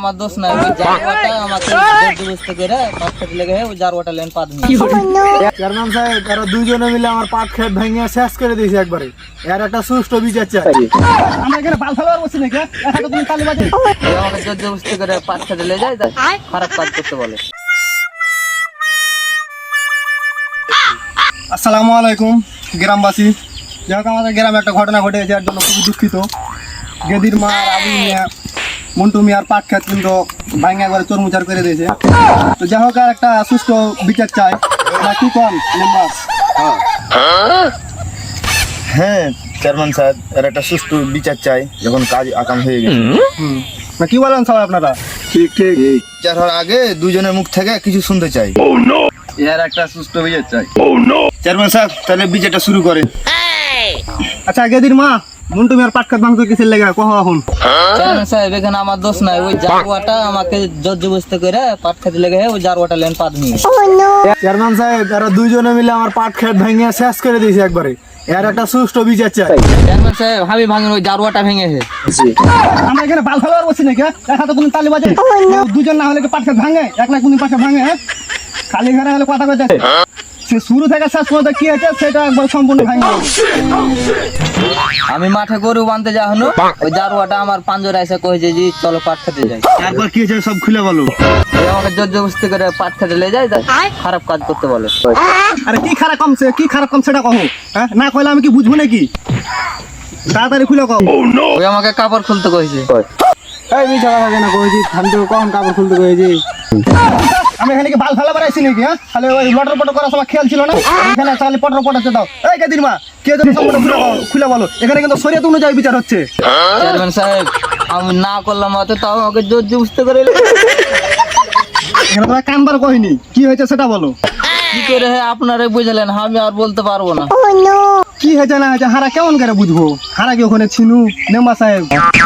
আমার দোষ নাই ওই জারওয়াটা আমাকে জবরদস্তি করে পাঁচ খেতে লেগে ওই জারওয়াটা লেন নিয়ে। চেয়ারম্যান সাহেব দুইজনে মিলে আমার পাট খেত ভেঙে শেষ করে দিয়েছে একবারে। এর একটা সুষ্ঠু বিচার চাই। আমরা এখানে বাল ফেলার বসি নাকি একা তুমি বাজে আমাকে করে খেতে লেগে যায় খারাপ কাজ করতে বলে। আসসালামু আলাইকুম গ্রামবাসী। যাই হোক আমাদের গ্রামে একটা ঘটনা ঘটে যার জন্য খুবই দুঃখিত। গেদির মা আবু মিয়া মন্টু মিয়ার পাট খেত কিন্তু ভাঙে একবারে চরমুচার করে দিয়েছে। তো যাই হোক আর একটা সুস্থ বিচার চাই। না কি কন মেম্বার হ্যাঁ চেয়ারম্যান সাহেব এর একটা সুষ্ঠু বিচার চাই যখন কাজ আকাম হয়ে গেছে। না কি বলেন সবাই আপনারা? ঠিক ঠিক। বিচার হওয়ার আগে দুজনের মুখ থেকে কিছু শুনতে চাই। এর একটা সুস্থ বিচার চাই। চেয়ারম্যান সাহেব তাহলে বিচারটা শুরু করে আচ্ছা গেদির মা। মন্টু মিয়ার পাট খেত ভাঙতে কিসের লেগে? কহ এখন। চেয়ারম্যান সাহেব এখানে আমার দোষ নাই। ওই জারওয়াটা আমাকে জবরদস্তি করে পাঁচ খেতে লেগে ওই জারওয়াটা লেন পাত নিয়ে। চেয়ারম্যান সাহেব এরা দুইজনে মিলে আমার পাট খেত ভেঙে শেষ করে দিয়েছে একবারে। এর একটা সুষ্ঠু বিচার চাই। চেয়ারম্যান সাহেব আমি ভাঙেন ওই জারওয়াটা ভেঙেছে আমরা এখানে বাল ফেলার বসি নাকি একা তো তুমি তালি বাজে দুজন না হলে কি পাশে ভাঙে? এক লাখ কোন পাশে ভাঙে হ্যাঁ? খালি ঘরে হলে কথা কইতে সে শুরু থেকে শেষ পর্যন্ত কি হয়েছে সেটা একবার সম্পূর্ণ ভাঙে আমি মাঠে গরু বানতে যা হলো ওই জারওয়াটা আমার পাঞ্জরা এসে কয়েছে যে চলো পাট খেতে যাই। তারপর কি হয়েছে সব খুলে বলো। আমাকে জবরদস্তি করে পাট খেতে লেগে যায় খারাপ কাজ করতে বলে। আরে কি খারাপ কমছে কি খারাপ কম সেটা কহো হ্যাঁ? না কইলে আমি কি বুঝব নাকি? তাড়াতাড়ি খুলে কও। ওই আমাকে কাপড় খুলতে কইছে। এই মিছা কথা কেন কইছি আমি তো কখন কাপড় খুলতে কইছি আমি এখানে কি বাল ফেলা বেড়াইছি নাকি হ্যাঁ? তাহলে ওই লটর পটর করার সময় খেয়াল ছিল না? এখানে তাহলে পটর পটাতে দাও। এই মা কে যদি সম্পূর্ণ খুলে বলো এখানে কিন্তু শরীয়ত অনুযায়ী বিচার হচ্ছে। চেয়ারম্যান সাহেব আমি না করলাম অত তাও আমাকে জোর জবরদস্তি করে এখানে তোমার কানবার কহিনি কি হয়েছে সেটা বলো। কি করে হে আপনারাই বুঝলেন আমি আর বলতে পারব না। কি হয়েছে না হয়েছে? হারা কেমন করে বুঝব? হারা কি ওখানে ছিনু নেম্বা সাহেব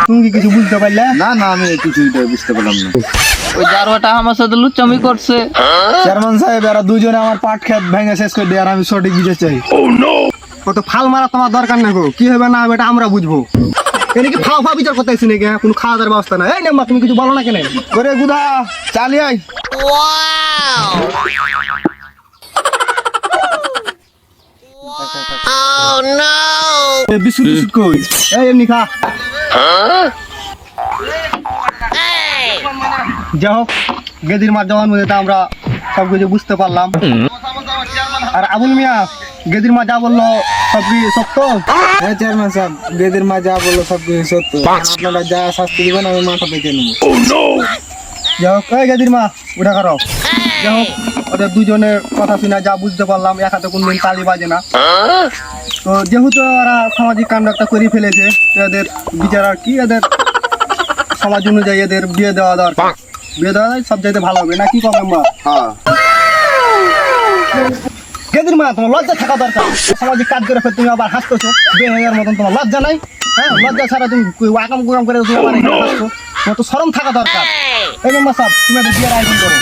তুমি কি কিছু বুঝতে পারলে? না না আমি কিছুই বুঝতে পারলাম না। ওই জারওয়াটা আমার সাথে লুচ্চামি করছে। চেয়ারম্যান সাহেব এরা দুজনে আমার পাট খেত ভেঙে শেষ করে দিয়ে আর আমি সঠিক বিচার চাই। কত ফাল মারা তোমার দরকার নেই গো। কি হবে না হবে এটা আমরা বুঝব। এনে কি ফাও ফাও বিচার করতে আসছি নাকি হ্যাঁ? কোনো খাওয়া দাওয়ার ব্যবস্থা নাই। এই নেম্বা তুমি কিছু বলো না কেন? করে গুদা চালিয়ে বিস্কুট বিস্কুট কই? এই এমনি খা। যাই হোক গেদির মার জওয়ান মধ্যে আমরা সব কিছু বুঝতে পারলাম। আর আবুল মিয়া গেদির মা যা বলল সব কি সত্য? হ্যাঁ চেয়ারম্যান সাহেব বেদের মা যা বলল সব কিছু সত্য আপনারা যা শাস্তি দিবেন আমি মাথা পেতে নেব। যাই হোক এই গেদির মা উঠা করো যাই হোক ওদের দুজনের কথা শুনে যা বুঝতে পারলাম এক হাতে কোনদিন তালি বাজে না। তো যেহেতু ওরা সামাজিক কাণ্ড একটা করে ফেলেছে এদের বিচার আর কি এদের সমাজ অনুযায়ী এদের বিয়ে দেওয়া দরকার। বিয়ে দেওয়া সব চাইতে ভালো হবে। না কি কবেন মা? হ্যাঁ। গেদির মা তোমার লজ্জা থাকা দরকার। সামাজিক কাজ করে ফের তুমি আবার হাসতেছো বেহাইয়ার মতন তোমার লজ্জা নাই। হ্যাঁ লজ্জা ছাড়া তুমি আকাম কুকাম করে তুমি আবার হাসছো। তোমার তো শরম থাকা দরকার। এই মেম্বার সাহেব তুমি একটা বিয়ের আয়োজন করো।